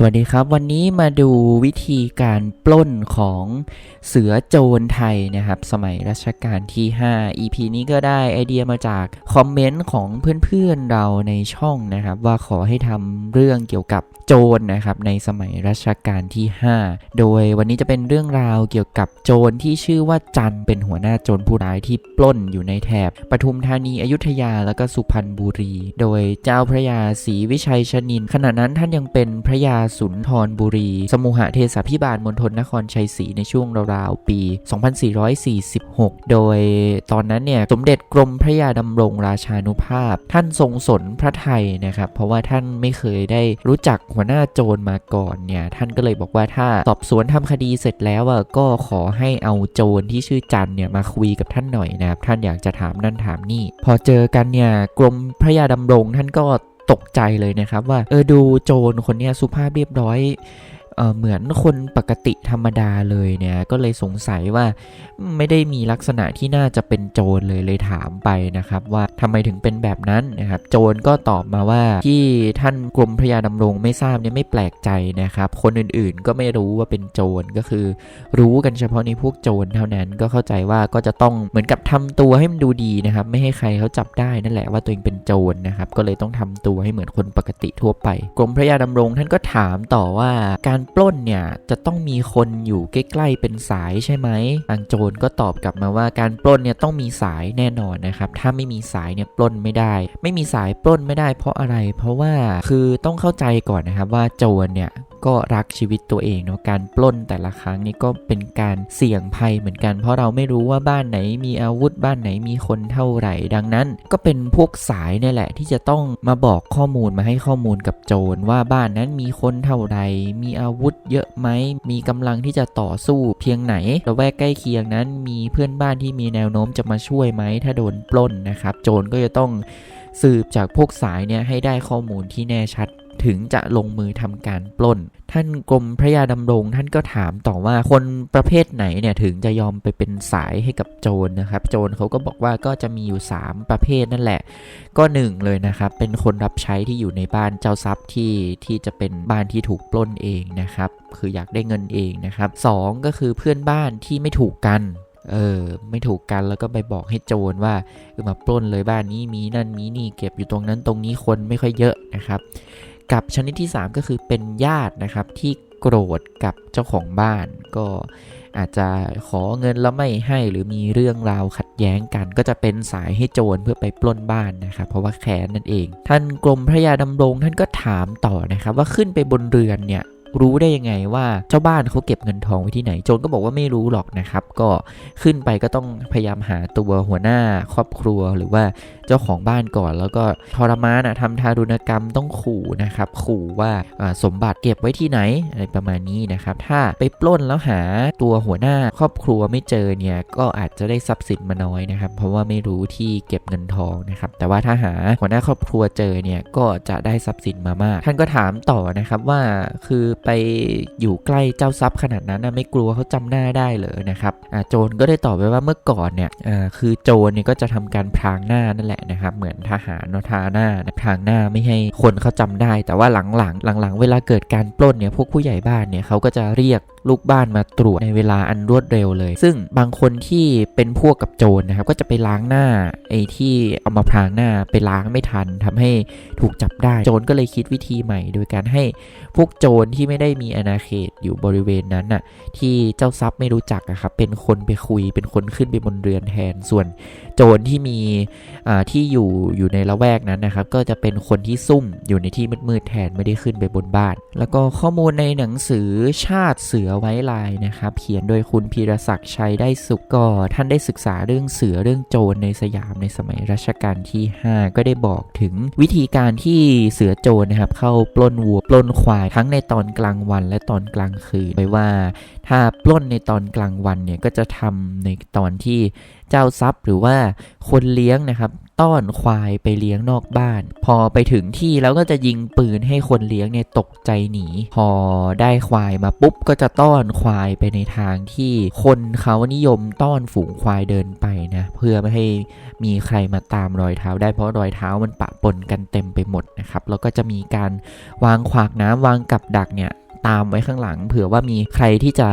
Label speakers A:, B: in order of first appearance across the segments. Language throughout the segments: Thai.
A: สวัสดีครับ วันนี้มาดูวิธีการปล้นของเสือโจรไทยนะครับ สมัยรัชกาลที่ 5 EP นี้ก็ได้ไอเดียมาจากคอมเมนต์ของเพื่อนๆเราในช่องนะครับ ว่าขอให้ทำเรื่องเกี่ยวกับโจรนะครับในสมัยรัชกาลที่ 5 โดยวันนี้จะเป็นเรื่องราวเกี่ยวกับโจรที่ชื่อว่าจันเป็นหัวหน้าโจรผู้ร้ายที่ปล้นอยู่ในแถบปทุมธานีอยุธยาแล้วก็สุพรรณบุรี โดยเจ้าพระยาศรีวิชัยชนินขณะนั้นท่านยังเป็นพระยาสุนทรบุรี สมุหเทศพิบาลมณฑลนครชัยศรีในช่วงราวๆปี 2446 โดยตอนนั้นเนี่ยสมเด็จกรมพระยาดำรงราชานุภาพ ท่านทรงสนพระไทยนะครับ เพราะว่าท่านไม่เคยได้รู้จักหัวหน้าโจรมาก่อนเนี่ยท่านก็เลยบอกว่าถ้าสอบสวนทำคดีเสร็จแล้วอะก็ขอให้เอาโจรที่ชื่อจันเนี่ยมาคุยกับท่านหน่อยนะครับท่านอยากจะถามนั่นถามนี่ พอเจอกันเนี่ยกรมพระยาดำรงท่านก็ ตกใจเลยนะครับว่าเออดูโจรคนเนี้ยสุภาพเรียบร้อย เหมือนคนปกติธรรมดาเลยเนี่ยก็เลยสงสัยว่าไม่ได้มีลักษณะที่น่าจะเป็นโจรเลยเลยถามไปนะครับ ว่าทำไมถึงเป็นแบบนั้นนะครับ โจรก็ตอบมาว่าที่ท่านกรมพระยาดำรงไม่ทราบเนี่ยไม่แปลกใจนะครับ คนอื่นๆก็ไม่รู้ว่าเป็นโจรก็คือ รู้กันเฉพาะในพวกโจรเท่านั้นก็เข้าใจว่าก็จะต้องเหมือนกับทำตัวให้มันดูดีนะครับ ไม่ให้ใครเขาจับได้นั่นแหละว่าตัวเองเป็นโจรนะครับ ก็เลยต้องทำตัวให้เหมือนคนปกติทั่วไป กรมพระยาดำรงท่านก็ถามต่อว่าการปล้นเนี่ยจะต้องมีคนอยู่ใกล้ๆเป็นสายใช่ไหมทางโจรก็ตอบกลับมาว่าการปล้นเนี่ยต้องมีสายแน่นอนนะครับถ้าไม่มีสายเนี่ยปล้นไม่ได้ ไม่มีสายปล้นไม่ได้เพราะอะไร เพราะว่าคือต้องเข้าใจก่อนนะครับว่าโจรเนี่ย ก็รักชีวิตตัวเองเนาะการปล้นแต่ละครั้งนี่ก็เป็นการเสี่ยงภัยเหมือนกัน เพราะเราไม่รู้ว่าบ้านไหนมีอาวุธบ้านไหนมีคนเท่าไหร่ ดังนั้น ก็เป็นพวกสายนี่แหละ ที่จะต้องมาบอกข้อมูลมาให้ข้อมูลกับโจรว่าบ้านนั้นมีคนเท่าไหร่มีอาวุธเยอะไหมมีกำลังที่จะต่อสู้เพียงไหนระแวกใกล้เคียงนั้นมีเพื่อนบ้านที่มีแนวโน้มจะมาช่วยไหมถ้าโดนปล้นนะครับ โจรก็จะต้องสืบจากพวกสายเนี่ยให้ได้ข้อมูลที่แน่ชัด ถึงจะลงมือทำการปล้น ท่านกรมพระยาดำรงท่านก็ถามต่อว่าคนประเภทไหนเนี่ยถึงจะยอมไปเป็นสายให้กับโจรนะครับ โจรเขาก็บอกว่าก็จะมีอยู่ 3 ประเภทนั่นแหละ ก็หนึ่งเลยนะครับ เป็นคนรับใช้ที่อยู่ในบ้านเจ้าทรัพย์ที่ที่จะเป็นบ้านที่ถูกปล้นเองนะครับ คืออยากได้เงินเองนะครับสองก็คือเพื่อนบ้านที่ไม่ถูกกันเออไม่ถูกกันแล้วก็ไปบอกให้โจรว่าเออมาปล้นเลยบ้านนี้มีนั่นมีนี่เก็บอยู่ตรงนั้นตรงนี้คนไม่ค่อยเยอะนะครับ กับชนิดที่ 3 ก็คือเป็นญาตินะครับที่โกรธกับเจ้าของบ้าน ก็อาจจะขอเงินแล้วไม่ให้หรือมีเรื่องราวขัดแย้งกัน ก็จะเป็นสายให้โจรเพื่อไปปล้นบ้านนะครับ เพราะว่าแค้นนั่นเอง ท่านกรมพระยาดำรงท่านก็ถามต่อนะครับ ว่าขึ้นไปบนเรือนเนี่ย รู้ได้ยังไงว่าเจ้าบ้านเขาเก็บเงินทองไว้ที่ไหน โจรก็บอกว่าไม่รู้หรอกนะครับ ก็ขึ้นไปก็ต้องพยายามหาตัวหัวหน้าครอบครัวหรือว่าเจ้าของบ้านก่อน แล้วก็ทรมานอะทำทารุณกรรมต้องขู่นะครับ ขู่ว่าสมบัติเก็บไว้ที่ไหนอะไรประมาณนี้นะครับ ถ้าไปปล้นแล้วหาตัวหัวหน้าครอบครัวไม่เจอเนี่ยก็อาจจะได้ทรัพย์สินมาน้อยนะครับ เพราะว่าไม่รู้ที่เก็บเงินทองนะครับ แต่ว่าถ้าหาหัวหน้าครอบครัวเจอเนี่ยก็จะได้ทรัพย์สินมามาก ท่านก็ถามต่อนะครับว่าคือไปอยู่ใกล้เจ้าทรัพย์ขนาดนั้นไม่กลัวเขาจำหน้าได้เลยนะครับโจรก็ได้ตอบไปว่าเมื่อก่อนเนี่ยคือโจรเนี่ยก็จะทำการพรางหน้านั่นแหละนะครับ เหมือนทหารเนาะทาหน้าพรางหน้าไม่ให้คนเขาจำได้ แต่ว่าหลังๆหลังๆ เวลาเกิดการปล้นเนี่ยพวกผู้ใหญ่บ้านเนี่ยเขาก็จะเรียก ลูกบ้านมาตรวจในเวลาอันรวดเร็วเลย ซึ่งบางคนที่เป็นพวกกับโจรนะครับ ก็จะไปล้างหน้าไอ้ที่เอามาพรางหน้าไปล้างไม่ทันทำให้ถูกจับได้ โจรก็เลยคิดวิธีใหม่ โดยการให้พวกโจรที่ไม่ได้มีอาณาเขตอยู่บริเวณนั้นน่ะที่เจ้าทรัพย์ไม่รู้จักอะครับเป็นคนไปคุยเป็นคนขึ้นไปบนเรือนแทน ส่วนโจรที่มีที่อยู่อยู่ในละแวกนั้นนะครับ ก็จะเป็นคนที่ซุ่มอยู่ในที่มืดๆแทนไม่ได้ขึ้นไปบนบ้าน แล้วก็ข้อมูลในหนังสือชาติเสือไว้ลายนะครับ เขียนโดยคุณพีรศักดิ์ชัยได้สุกก็ท่านได้ศึกษาเรื่องเสือเรื่องโจรในสยามในสมัยรัชกาลที่ 5 ก็ได้บอกถึงวิธีการที่เสือโจรนะครับ เข้าปล้นวัวปล้นควายทั้งในตอนกลางวันและตอนกลางคืนไว้ว่า ถ้าปล้นในตอนกลางวันเนี่ยก็จะทำในตอนที่ เจ้าทรัพย์หรือว่าคนเลี้ยงนะครับ ต้อนควายไปเลี้ยงนอกบ้าน พอไปถึงที่แล้วก็จะยิงปืนให้คนเลี้ยงเนี่ยตกใจหนี พอได้ควายมาปุ๊บก็จะต้อนควายไปในทางที่คนเขานิยมต้อนฝูงควายเดินไปนะเพื่อไม่ให้มีใครมาตามรอยเท้า ได้เพราะรอยเท้ามันปะปนกันเต็มไปหมดนะครับแล้วก็จะมีการวางขวากน้ำวางกับดักเนี่ย ตามไว้ข้างหลัง เผื่อว่ามีใครที่จะ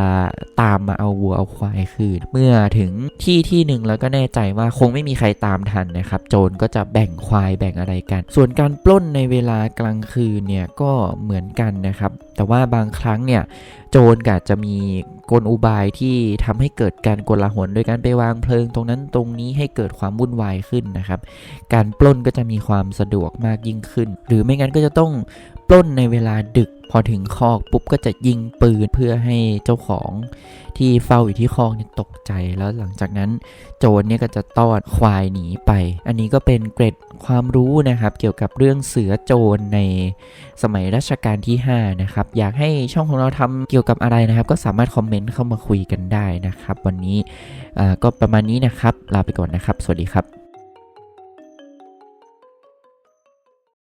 A: ตามมาเอาวัวเอาควายคืน เมื่อถึงที่ที่หนึ่งแล้วก็แน่ใจว่าคงไม่มีใครตามทันนะครับ โจรก็จะแบ่งควายแบ่งอะไรกัน ส่วนการปล้นในเวลากลางคืนเนี่ยก็เหมือนกันนะครับ แต่ว่าบางครั้งเนี่ยโจรก็อาจจะมีกลอุบายที่ทำให้เกิดการกลาหลโดยการไปวางเพลิงตรงนั้นตรงนี้ให้เกิดความวุ่นวายขึ้นนะครับ การปล้นก็จะมีความสะดวกมากยิ่งขึ้น หรือไม่งั้นก็จะต้องปล้นในเวลาดึก พอถึงคอกปุ๊บก็จะยิงปืนเพื่อให้เจ้าของที่เฝ้าอยู่ที่คอกเนี่ยตกใจแล้วหลังจากนั้นโจรเนี่ยก็จะต้อนควายหนีไป อันนี้ก็เป็นเกร็ดความรู้นะครับ เกี่ยวกับเรื่องเสือโจรในสมัยรัชกาลที่ 5 นะครับ อยากให้ช่องของเราทำเกี่ยวกับอะไรนะครับ ก็สามารถคอมเมนต์เข้ามาคุยกันได้นะครับ วันนี้ก็ประมาณนี้นะครับลาไปก่อนนะครับ สวัสดีครับ